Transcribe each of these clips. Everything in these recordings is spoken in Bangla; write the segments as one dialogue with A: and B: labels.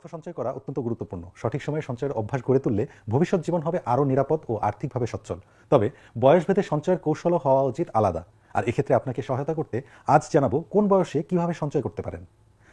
A: অর্থ সঞ্চয় করা অত্যন্ত গুরুত্বপূর্ণ। সঠিক সময়ে সঞ্চয়ের অভ্যাস গড়ে তুললে ভবিষ্যৎ জীবন হবে আরও নিরাপদ ও আর্থিকভাবে সচ্ছল। তবে বয়সভেদে সঞ্চয়ের কৌশলও হওয়া উচিত আলাদা। আর এক্ষেত্রে আপনাকে সহায়তা করতে আজ জানাব কোন বয়সে কীভাবে সঞ্চয় করতে পারেন।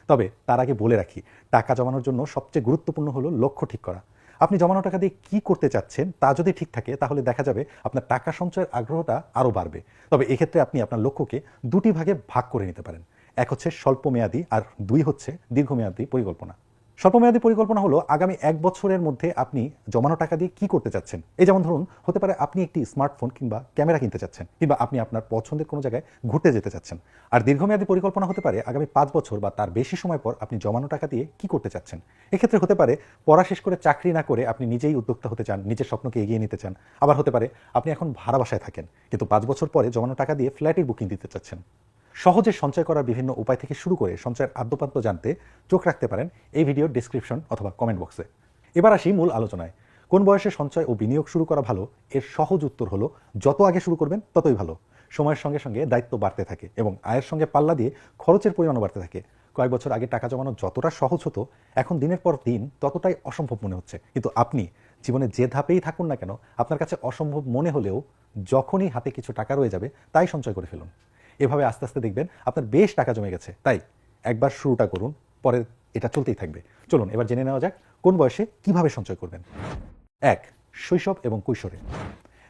A: তবে তার আগে বলে রাখি, টাকা জমানোর জন্য সবচেয়ে গুরুত্বপূর্ণ হলো লক্ষ্য ঠিক করা। আপনি জমানো টাকা দিয়ে কি করতে চাচ্ছেন তা যদি ঠিক থাকে, তাহলে দেখা যাবে আপনার টাকা সঞ্চয়ের আগ্রহটা আরও বাড়বে। তবে এক্ষেত্রে আপনি আপনার লক্ষ্যকে দুটি ভাগে ভাগ করে নিতে পারেন। এক হচ্ছে স্বল্পমেয়াদী আর দুই হচ্ছে দীর্ঘমেয়াদী পরিকল্পনা। স্বল্পমেয়াদী পরিকল্পনা হলো আগামী এক বছরের মধ্যে আপনি জমানো টাকা দিয়ে কি করতে চাচ্ছেন। এই যেমন ধরুন, হতে পারে আপনি একটি স্মার্টফোন কিংবা ক্যামেরা কিনতে চাচ্ছেন, কিংবা আপনি আপনার পছন্দের কোনো জায়গায় ঘুরতে যেতে চাচ্ছেন। আর দীর্ঘমেয়াদী পরিকল্পনা হতে পারে আগামী পাঁচ বছর বা তার বেশি সময় পর আপনি জমানো টাকা দিয়ে কি করতে চাচ্ছেন। এক্ষেত্রে হতে পারে পড়া শেষ করে চাকরি না করে আপনি নিজেই উদ্যোক্তা হতে চান, নিজের স্বপ্নকে এগিয়ে নিতে চান। আবার হতে পারে আপনি এখন ভাড়া বাসায় থাকেন, কিন্তু পাঁচ বছর পরে জমানো টাকা দিয়ে ফ্ল্যাটের বুকিং দিতে চাচ্ছেন। সহজে সঞ্চয় করার বিভিন্ন উপায় থেকে শুরু করে সঞ্চয়ের আদ্যপাদ্য জানতে চোখ রাখতে পারেন এই ভিডিওর ডিসক্রিপশন অথবা কমেন্ট বক্সে এবার আসি মূল আলোচনায়। কোন বয়সে সঞ্চয় ও বিনিয়োগ শুরু করা ভালো? এর সহজ উত্তর হলো, যত আগে শুরু করবেন ততই ভালো। সময়ের সঙ্গে সঙ্গে দায়িত্ব বাড়তে থাকে এবং আয়ের সঙ্গে পাল্লা দিয়ে খরচের পরিমাণও বাড়তে থাকে। কয়েক বছর আগে টাকা জমানো যতটা সহজ হতো, এখন দিনের পর দিন ততটাই অসম্ভব মনে হচ্ছে। কিন্তু আপনি জীবনে যে ধাপেই থাকুন না কেন, আপনার কাছে অসম্ভব মনে হলেও যখনই হাতে কিছু টাকা রয়ে যাবে, তাই সঞ্চয় করে ফেলুন। এভাবে আস্তে আস্তে দেখবেন আপনার বেশ টাকা জমে গেছে। তাই একবার শুরুটা করুন, পরে এটা চলতেই থাকবে। চলুন, এবার জেনে নেওয়া যাক কোন বয়সে কীভাবে সঞ্চয় করবেন। এক, শৈশব এবং কৈশোরে।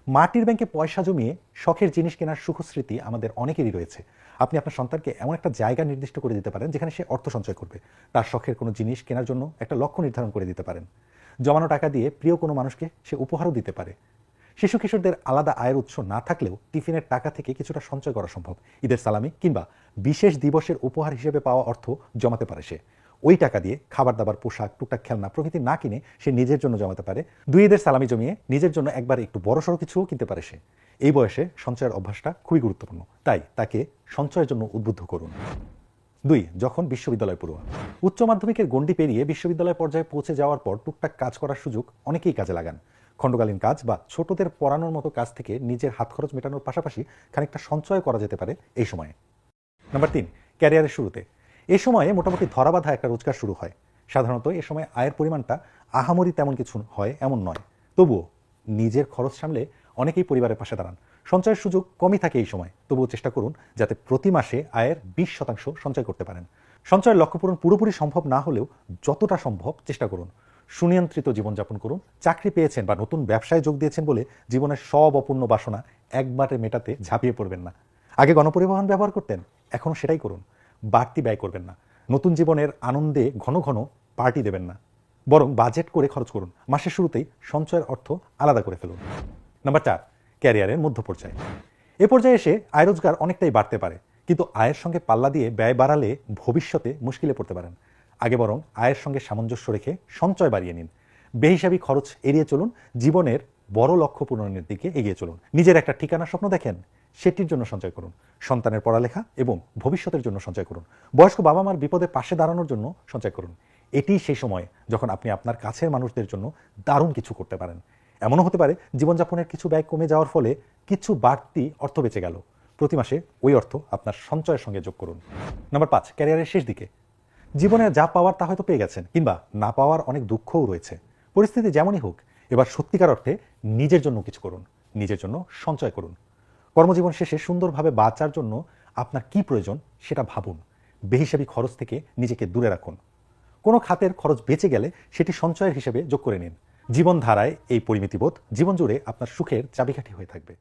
A: মাটির ব্যাংকে পয়সা জমিয়ে শখের জিনিস কেনার সুখস্মৃতি আমাদের অনেকেরই রয়েছে। আপনি আপনার সন্তানকে এমন একটা জায়গা নির্দিষ্ট করে দিতে পারেন যেখানে সে অর্থ সঞ্চয় করবে। তার শখের কোনো জিনিস কেনার জন্য একটা লক্ষ্য নির্ধারণ করে দিতে পারেন। জমানো টাকা দিয়ে প্রিয় কোনো মানুষকে সে উপহারও দিতে পারে। শিশু কিশোরদের আলাদা আয়ের উৎস না থাকলেও টিফিনের টাকা থেকে কিছুটা সঞ্চয় করা সম্ভব। ঈদের সালামি কিংবা বিশেষ দিবসের উপহার হিসেবে পাওয়া অর্থ জমাতে পারে সে। ওই টাকা দিয়ে খাবার দাবার, পোশাক, টুকটাক খেলনা প্রভৃতি না কিনে সে নিজের জন্য জমাতে পারে। দুই ঈদের সালামি জমিয়ে নিজের জন্য একবার একটু বড়সড় কিছুও কিনতে পারে সে। এই বয়সে সঞ্চয়ের অভ্যাসটা খুবই গুরুত্বপূর্ণ। তাই তাকে সঞ্চয়ের জন্য উদ্বুদ্ধ করুন। দুই, যখন বিশ্ববিদ্যালয় পড়ুয়া। উচ্চ মাধ্যমিকের গণ্ডি পেরিয়ে বিশ্ববিদ্যালয় পর্যায়ে পৌঁছে যাওয়ার পর টুকটাক কাজ করার সুযোগ অনেকেই কাজে লাগান। খণ্ডকালীন কাজ বা ছোটদের পড়ানোর মতো কাজ থেকে নিজের হাত খরচ মেটানোর পাশাপাশি খানিকটা সঞ্চয় করা যেতে পারে এই সময়ে। নাম্বার তিন, ক্যারিয়ারের শুরুতে। এ সময়ে মোটামুটি ধরাবাধা একটা রোজগার শুরু হয়। সাধারণত এ সময় আয়ের পরিমাণটা আহামরি তেমন কিছু হয় এমন নয়। তবুও নিজের খরচ সামলে অনেকেই পরিবারের পাশে দাঁড়ান। সঞ্চয়ের সুযোগ কমই থাকে এই সময়। তবুও চেষ্টা করুন যাতে প্রতি মাসে আয়ের বিশ শতাংশ সঞ্চয় করতে পারেন। সঞ্চয়ের লক্ষ্য পূরণ পুরোপুরি সম্ভব না হলেও যতটা সম্ভব চেষ্টা করুন। সুনিয়ন্ত্রিত জীবনযাপন করুন। চাকরি পেয়েছেন বা নতুন ব্যবসায় যোগ দিয়েছেন বলে জীবনের সব অপূর্ণ বাসনা একবারে মেটাতে ঝাঁপিয়ে পড়বেন না। আগে গণপরিবহন ব্যবহার করতেন, এখন সেটাই করুন। বাড়তি ব্যয় করবেন না। নতুন জীবনের আনন্দে ঘন ঘন পার্টি দেবেন না। বরং বাজেট করে খরচ করুন। মাসের শুরুতেই সঞ্চয়ের অর্থ আলাদা করে ফেলুন। নাম্বার চার, ক্যারিয়ারের মধ্য পর্যায়ে এ পর্যায়ে এসে আয় রোজগার অনেকটাই বাড়তে পারে। কিন্তু আয়ের সঙ্গে পাল্লা দিয়ে ব্যয় বাড়ালে ভবিষ্যতে মুশকিলে পড়তে পারেন। আগে বরং আয়ের সঙ্গে সামঞ্জস্য রেখে সঞ্চয় বাড়িয়ে নিন। বেহিসাবি খরচ এড়িয়ে চলুন, জীবনের বড় লক্ষ্য পূরণের দিকে এগিয়ে চলুন। নিজের একটা ঠিকানা স্বপ্ন দেখেন, সেটির জন্য সঞ্চয় করুন। সন্তানের পড়ালেখা এবং ভবিষ্যতের জন্য সঞ্চয় করুন। বয়স্ক বাবা মার বিপদে পাশে দাঁড়ানোর জন্য সঞ্চয় করুন। এটিই সেই সময় যখন আপনি আপনার কাছের মানুষদের জন্য দারুণ কিছু করতে পারেন। এমনও হতে পারে জীবনযাপনের কিছু ব্যয় কমে যাওয়ার ফলে কিছু বাড়তি অর্থ বেঁচে গেল। প্রতি মাসে ওই অর্থ আপনার সঞ্চয়ের সঙ্গে যোগ করুন। নাম্বার পাঁচ, ক্যারিয়ারের শেষ দিকে। জীবনে যা পাওয়ার তা হয়তো পেয়ে গেছেন, কিংবা না পাওয়ার অনেক দুঃখও রয়েছে। পরিস্থিতি যেমনই হোক, এবার সত্যিকার অর্থে নিজের জন্য কিছু করুন, নিজের জন্য সঞ্চয় করুন। কর্মজীবন শেষে সুন্দরভাবে বাঁচার জন্য আপনার কি প্রয়োজন সেটা ভাবুন। বেহিসাবি খরচ থেকে নিজেকে দূরে রাখুন। কোনো খাতের খরচ বেঁচে গেলে সেটি সঞ্চয়ের হিসেবে যোগ করে নিন। জীবনধারায় এই পরিমিতিবোধ জীবন জুড়ে আপনার সুখের চাবিকাঠি হয়ে থাকবে।